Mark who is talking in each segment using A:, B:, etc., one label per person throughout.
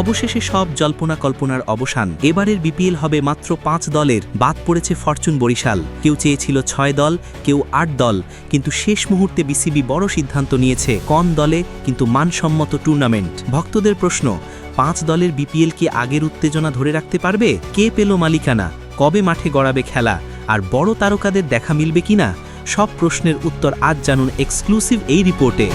A: অবশেষে সব জল্পনা কল্পনার অবসান। এবারের বিপিএল হবে মাত্র পাঁচ দলের। বাদ পড়েছে ফরচুন বরিশাল। কেউ চেয়েছিল ছয় দল, কেউ আট দল। কিন্তু শেষ মুহূর্তে বিসিবি বড় সিদ্ধান্ত নিয়েছে কম দলে, কিন্তু মানসম্মত টুর্নামেন্ট। ভক্তদের প্রশ্ন, পাঁচ দলের বিপিএল কি আগের উত্তেজনা ধরে রাখতে পারবে? কে পেল মালিকানা? কবে মাঠে গড়াবে খেলা? আর বড় তারকাদের দেখা মিলবে কিনা? সব প্রশ্নের উত্তর আজ জানুন এক্সক্লুসিভ এই রিপোর্টে।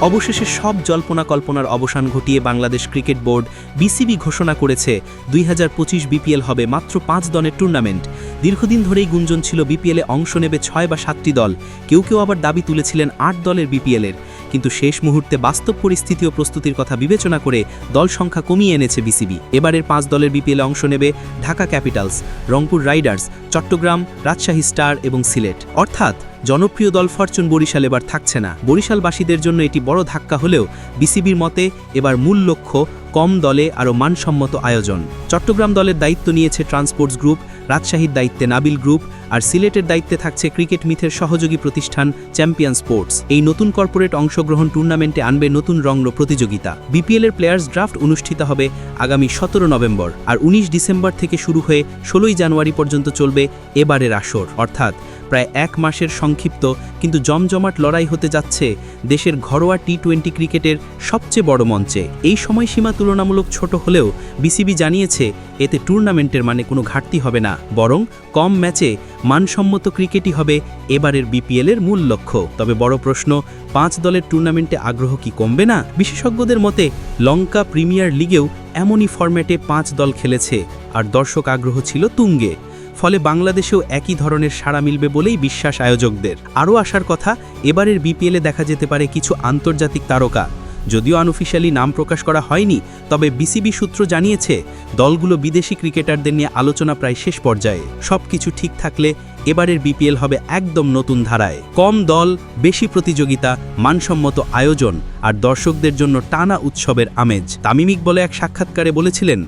A: অবশেষে সব জল্পনা কল্পনার অবসান ঘটিয়ে বাংলাদেশ ক্রিকেট বোর্ড বিসিবি ঘোষণা করেছে, দুই হাজার পঁচিশ বিপিএল হবে মাত্র পাঁচ দলের টুর্নামেন্ট। দীর্ঘদিন ধরেই গুঞ্জন ছিল বিপিএলে অংশ নেবে ছয় বা সাতটি দল। কেউ কেউ আবার দাবি তুলেছিলেন আট দলের বিপিএলের। কিন্তু শেষ মুহূর্তে বাস্তব পরিস্থিতি ও প্রস্তুতির কথা বিবেচনা করে দল সংখ্যা কমিয়ে এনেছে বিসিবি। এবারের পাঁচ দলের বিপিএলে অংশ নেবে Dhaka Capitals, Rangpur Riders, Chattogram, Rajshahi star এবং সিলেট। অর্থাৎ জনপ্রিয় দল ফরচুন বরিশাল এবার থাকছে না। বরিশালবাসীদের জন্য এটি বড় ধাক্কা হলেও বিসিবির মতে এবার মূল লক্ষ্য কম দলে আরও মানসম্মত আয়োজন। চট্টগ্রাম দলের দায়িত্ব নিয়েছে ট্রান্সপোর্টস গ্রুপ, রাজশাহীর দায়িত্বে নাবিল গ্রুপ, আর সিলেটের দায়িত্বে থাকছে ক্রিকেট মিথের সহযোগী প্রতিষ্ঠান চ্যাম্পিয়ন স্পোর্টস। এই নতুন কর্পোরেট অংশগ্রহণ টুর্নামেন্টে আনবে নতুন রঙ প্রতিযোগিতা। বিপিএলের প্লেয়ার্স ড্রাফট অনুষ্ঠিত হবে আগামী সতেরো নভেম্বর, আর ১৯ ডিসেম্বর থেকে শুরু হয়ে ষোলোই জানুয়ারি পর্যন্ত চলবে এবারের আসর। অর্থাৎ প্রায় এক মাসের সংক্ষিপ্ত কিন্তু জমজমাট লড়াই হতে যাচ্ছে দেশের ঘরোয়া টি টোয়েন্টি ক্রিকেটের সবচেয়ে বড় মঞ্চে। এই সময়সীমা তুলনামূলক ছোট হলেও বিসিবি জানিয়েছে, এতে টুর্নামেন্টের মানে কোনো ঘাটতি হবে না, বরং কম ম্যাচে মানসম্মত ক্রিকেটই হবে এবারের বিপিএলের মূল লক্ষ্য। তবে বড় প্রশ্ন, পাঁচ দলের টুর্নামেন্টে আগ্রহ কি কমবে না? বিশেষজ্ঞদের মতে, লঙ্কা প্রিমিয়ার লিগেও এমনই ফরম্যাটে পাঁচ দল খেলেছে, আর দর্শক আগ্রহ ছিল তুঙ্গে। ফলে বাংলাদেশেও একই ধরনের সাড়া মিলবে বলেই বিশ্বাস আয়োজকদের। আরও আসার কথা, এবারের বিপিএলে দেখা যেতে পারে কিছু আন্তর্জাতিক তারকা। যদিও আনঅফিসিয়ালি নাম প্রকাশ করা হয়নি, তবে বিসিবি সূত্র জানিয়েছে, দলগুলো বিদেশি ক্রিকেটারদের নিয়ে আলোচনা প্রায় শেষ পর্যায়ে। সব কিছু ঠিক থাকলে এবারের বিপিএল হবে একদম নতুন ধারায়। কম দল, বেশি প্রতিযোগিতা, মানসম্মত আয়োজন আর দর্শকদের জন্য টানা উৎসবের আমেজ। তামিম ইকবলে এক সাক্ষাৎকারে বলেছিলেন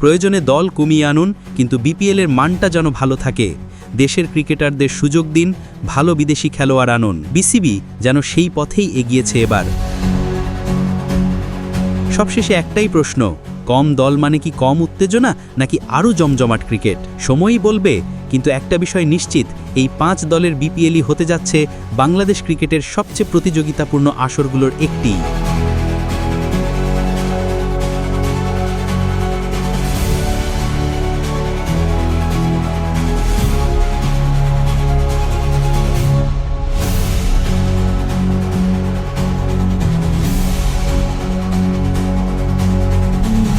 A: প্রয়োজনে দল কমিয়ে আনুন, কিন্তু বিপিএলের মানটা যেন ভালো থাকে। দেশের ক্রিকেটারদের সুযোগ দিন, ভালো বিদেশি খেলোয়াড় আনুন। বিসিবি যেন সেই পথেই এগিয়েছে এবার। সবশেষে একটাই প্রশ্ন, কম দল মানে কি কম উত্তেজনা, নাকি আরও জমজমাট ক্রিকেট? সময়ই বলবে, কিন্তু একটা বিষয় নিশ্চিত, এই পাঁচ দলের বিপিএলই হতে যাচ্ছে বাংলাদেশ ক্রিকেটের সবচেয়ে প্রতিযোগিতাপূর্ণ আসরগুলোর একটি।